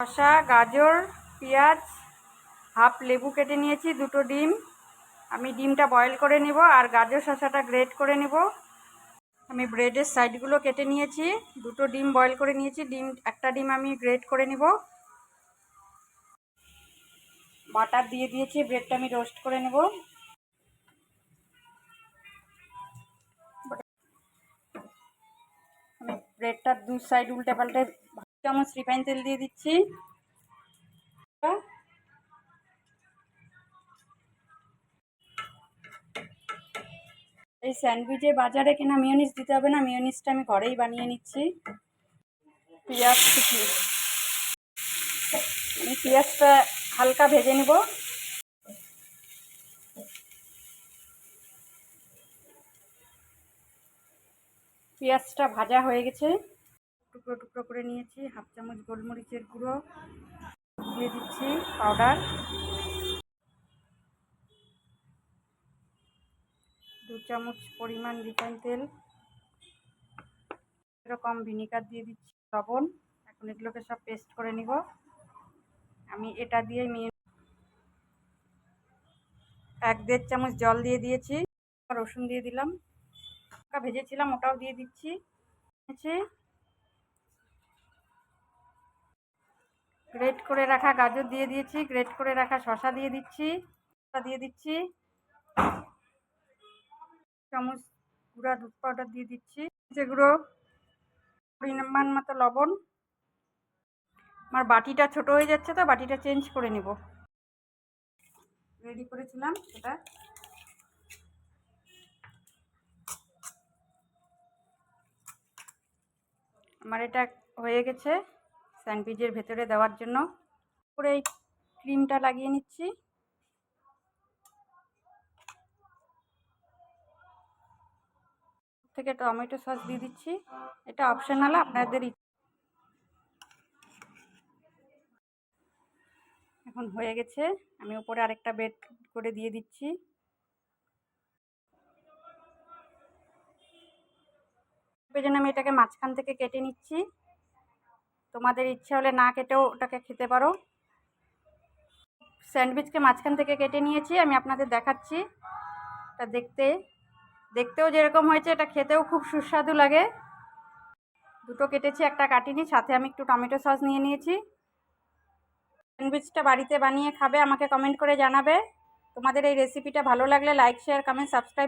শসা গাজর, পেঁয়াজ, হাফ লেবু কেটে নিয়েছি, দুটো ডিম। আমি ডিমটা বয়েল করে নিব আর গাজর শসাটা গ্রেট করে নিব। আমি ব্রেডের সাইডগুলো কেটে নিয়েছি, দুটো ডিম বয়েল করে নিয়েছি, ডিম, একটা ডিম আমি গ্রেট করে নিব। বাটার দিয়ে দিয়েছি ব্রেডটা আমি রোস্ট করে নেব। আমি ব্রেডটার দু সাইড উল্টে পাল্টে চামচ রিফাইন তেল দিয়ে দিচ্ছি। এই স্যান্ডউইচে বাজারে কেনা মিওনিস দিতে হবে না মিওনিসটা আমি ঘরেই বানিয়ে নিচ্ছি। পেঁয়াজ কুচি। আমি পেঁয়াজটা হালকা ভেজে নেব। পেঁয়াজটা ভাজা হয়ে গেছে। টুকরো টুকরো করে নিয়েছি, হাফ চামচ গোলমরিচের গুঁড়ো দিয়ে দিচ্ছি, পাউডার। দু চামচ পরিমাণ রিফাইন তেল। এরকম ভিনিগার দিয়ে দিচ্ছি লবণ। এখন এগুলোকে সব পেস্ট করে নিব। আমি এটা দিয়ে নিয়ে এক দেড় চামচ জল দিয়ে দিয়েছি। রসুন দিয়ে দিলাম। ভেজেছিলাম, ওটাও দিয়ে দিচ্ছি। গ্রেট করে রাখা গাজর দিয়ে দিয়েছি। গ্রেট করে রাখা শশা দিয়ে দিচ্ছি। দিয়ে দিচ্ছি। চামচ গুঁড়া দুধ পাউডার দিয়ে দিচ্ছি। যেগুলো পরিমাণ মতো লবণ। আমার বাটিটা ছোট হয়ে যাচ্ছে তো, বাটিটা চেঞ্জ করে নেব। রেডি করেছিলাম সেটা আমার এটা হয়ে গেছে। স্যান্ডউইচের ভেতরে দেওয়ার জন্য করে এই ক্রিমটা লাগিয়ে নিচ্ছি। থেকে টমেটো সস দিয়ে দিচ্ছি। এটা অপশনাল, আপনাদের এখন হয়ে গেছে। আমি উপরে আরেকটা বেড করে দিয়ে দিচ্ছি। জন্য আমি এটাকে মাঝখান থেকে কেটে নিচ্ছি। তোমাদের ইচ্ছা হলে না কেটেও ওটাকে খেতে পারো। স্যান্ডউইচকে মাঝখান থেকে কেটে নিয়েছি, আমি আপনাদের দেখাচ্ছি। এটা দেখতে, দেখতেও যেরকম হয়েছে, এটা খেতেও খুব সুস্বাদু লাগে। দুটো কেটেছি, একটা কাটিনি, সাথে আমি একটু টমেটো সস নিয়ে নিয়েছি। স্যান্ডউইচটা বাড়িতে বানিয়ে খাবে, আমাকে কমেন্ট করে জানাবে। তোমাদের এই রেসিপিটা ভালো লাগলে লাইক, শেয়ার কমেন্ট সাবস্ক্রাইব